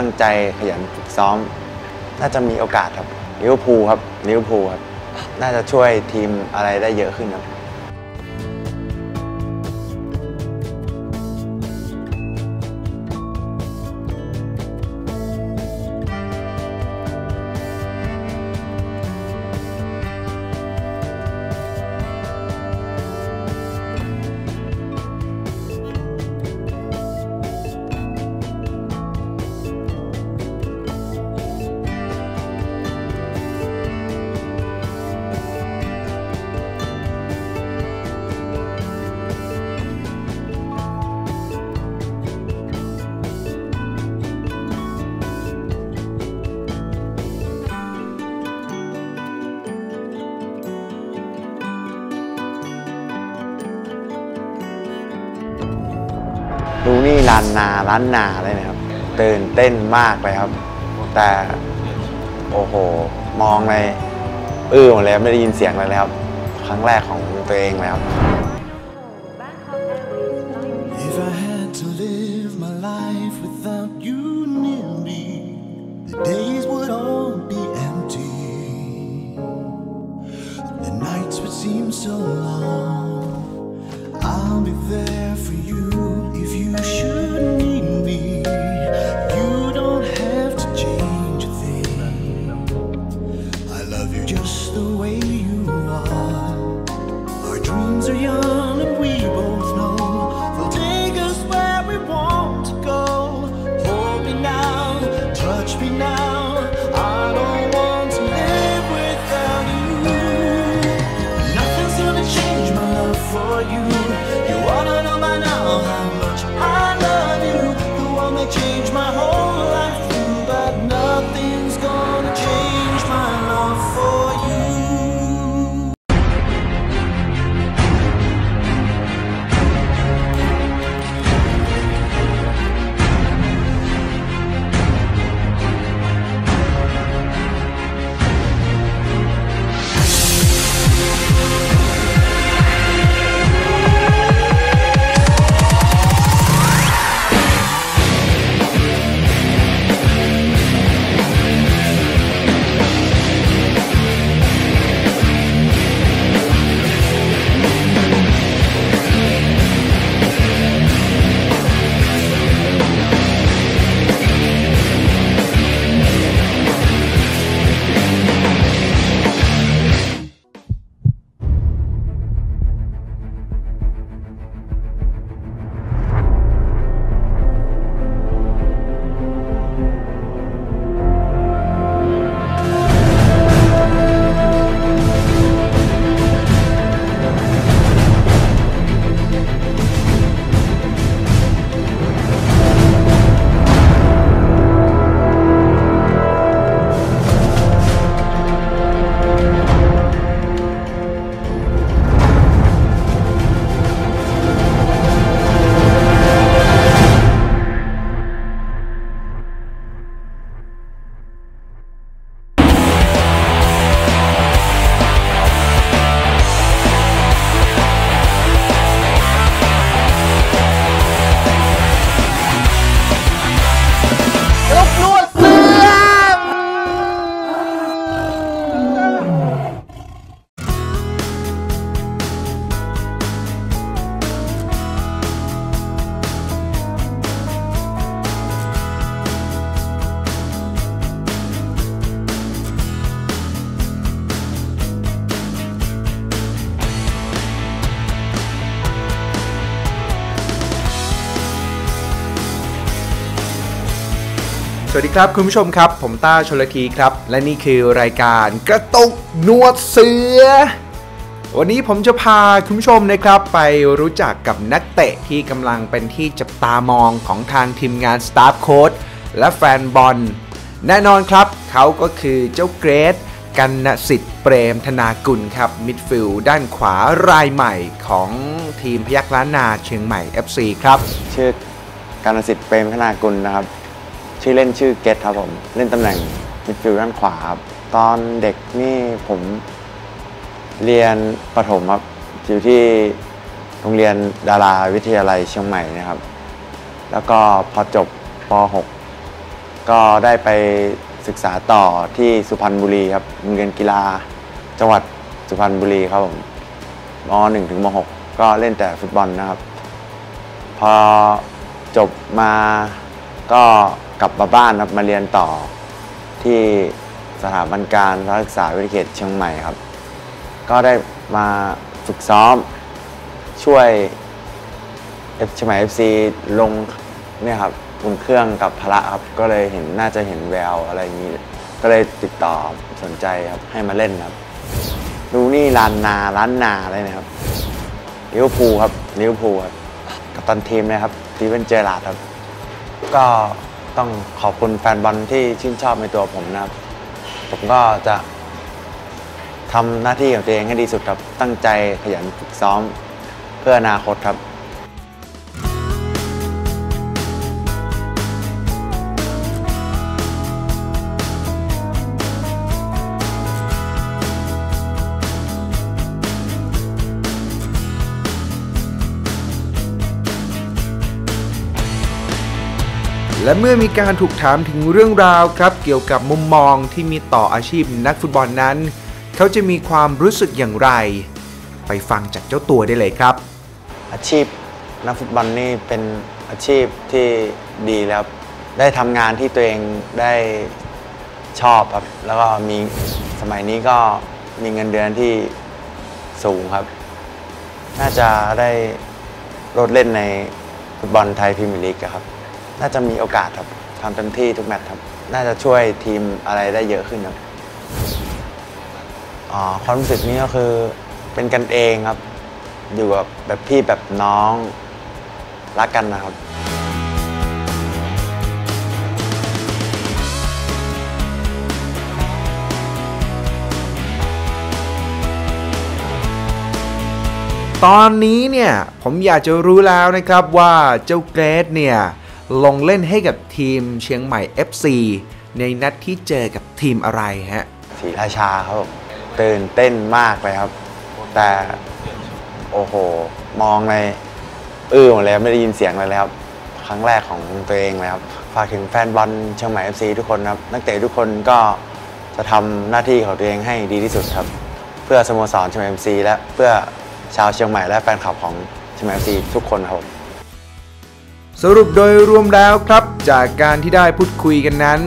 ตั้งใจขยันฝึกซ้อม น่าจะมีโอกาสครับลิเวอร์พูลครับลิเวอร์พูลครับน่าจะช่วยทีมอะไรได้เยอะขึ้นครับ ดูนี่ลานนาร้านนาเลยนะครับตื่นเต้นมากเลยครับ แต่โอ้โห มองเลยอื้อหมดเลยไม่ได้ยินเสียงเลยเลยครับ ครั้งแรกของตัวเองเลยครับ Το. สวัสดีครับคุณผู้ชมครับ ผมต้าชลคีครับ และนี่คือรายการกระตุกนวดเสือ วันนี้ผมจะพาคุณผู้ชมนะครับ ไปรู้จักกับนักเตะที่กำลังเป็นที่จับตามองของทางทีมงานสตาฟโค้ดและแฟนบอล แน่นอนครับ เขาก็คือเจ้าเกรทกันนสิทธิ์เปรมธนากุลครับ มิดฟิลด์ด้านขวารายใหม่ของทีมพยัคฆ์ล้านนาเชียงใหม่ FC ครับ ชื่อการสิทธิ์เปรมธนากุลนะครับ ชื่อเล่นชื่อเกตครับผม เล่นตำแหน่งมิดฟิลด์ด้านขวาครับตอนเด็กนี่ผมเรียนประถมครับอยู่ที่โรงเรียนดาราวิทยาลัยเชียงใหม่นะครับ แล้วก็พอจบป .6 ก็ได้ไปศึกษาต่อที่สุพรรณบุรีครับโรงเรียนกีฬาจังหวัดสุพรรณบุรีครับผมม .1 ถึงม .6 ก็เล่นแต่ฟุตบอลนะครับ พอจบมา ก็กลับมาบ้านครับมาเรียนต่อที่สถาบันการศึกษาวิทยาเขตเชียงใหม่ครับ ก็ได้มาฝึกซ้อมช่วยเอฟเชียงใหม่เอฟซีลงเนี่ยครับอุ่นเครื่องกับพละครับ ก็เลยเห็นน่าจะเห็นแววอะไรอย่างนี้ ก็เลยติดต่อสนใจครับให้มาเล่นครับ ดูนี่ลานนาร้านนาอะไรนะครับลิเวอร์พูลครับลิเวอร์พูลครับกับตันทีมนะครับสตีเวนเจอราร์ดครับ ก็ต้องขอบคุณแฟนบอลที่ชื่นชอบในตัวผมนะครับ ผมก็จะทำหน้าที่ของตัวเองให้ดีสุดครับ ตั้งใจขยันฝึกซ้อมเพื่ออนาคตครับ และเมื่อมีการถูกถามถึงเรื่องราวครับ เกี่ยวกับมุมมองที่มีต่ออาชีพนักฟุตบอลนั้น เขาจะมีความรู้สึกอย่างไร ไปฟังจากเจ้าตัวได้เลยครับ อาชีพนักฟุตบอลนี่เป็นอาชีพที่ดีแล้วได้ทำงานที่ตัวเองได้ชอบครับ แล้วก็มีสมัยนี้ก็มีเงินเดือนที่สูงครับ น่าจะได้โลดเล่นในฟุตบอลไทยพรีเมียร์ลีกครับ น่าจะมีโอกาสครับทำเต็มที่ทุกแมตช์ครับ น่าจะช่วยทีมอะไรได้เยอะขึ้นครับอ๋อความรู้สึกนี้ก็คือเป็นกันเองครับ อยู่กับแบบพี่แบบน้องรักกันนะครับตอนนี้เนี่ยผมอยากจะรู้แล้วนะครับว่าเจ้าเกรดเนี่ย ลงเล่นให้กับทีมเชียงใหม่ FC ในนัดที่เจอกับทีมอะไรฮะศรีราชาครับตื่นเต้นมากเลยครับ แต่โอ้โห มองในอื้อหมดเลยไม่ได้ยินเสียงเลยเลยครับ ครั้งแรกของตัวเองเลยครับ ฝากถึงแฟนบอลเชียงใหม่ FC ทุกคนครับ นักเตะทุกคนก็จะทำหน้าที่ของตัวเองให้ดีที่สุดครับ เพื่อสโมสรเชียงใหม่ FC และเพื่อชาวเชียงใหม่และแฟนคลับของเชียงใหม่ FC ทุกคนครับ สรุปโดยรวมแล้วครับจากการที่ได้พูดคุยกันนั้น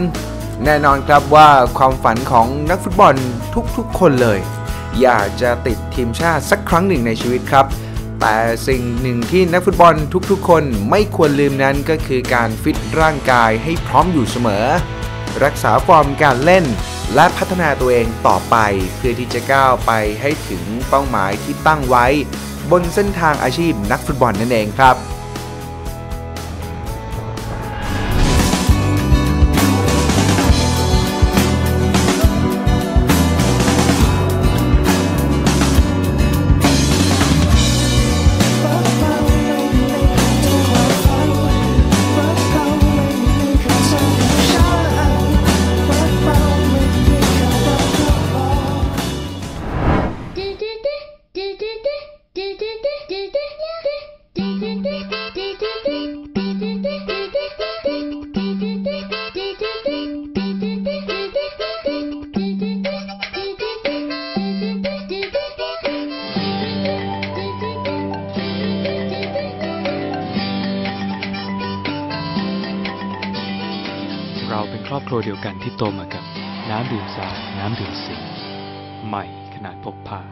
แน่นอนครับว่าความฝันของนักฟุตบอลทุกๆ คนเลย อยากจะติดทีมชาติสักครั้งหนึ่งในชีวิตครับ แต่สิ่งหนึ่งที่นักฟุตบอลทุกๆ คนไม่ควรลืมนั้นก็คือการฟิตร่างกายให้พร้อมอยู่เสมอ รักษาฟอร์มการเล่น และพัฒนาตัวเองต่อไป เพื่อที่จะก้าวไปให้ถึงเป้าหมายที่ตั้งไว้ บนเส้นทางอาชีพนักฟุตบอลนั่นเองครับ ครัวเดียวกันที่โตมากับน้ำดื่มสาน้ำดื่มสิงใหม่ขนาดพกพา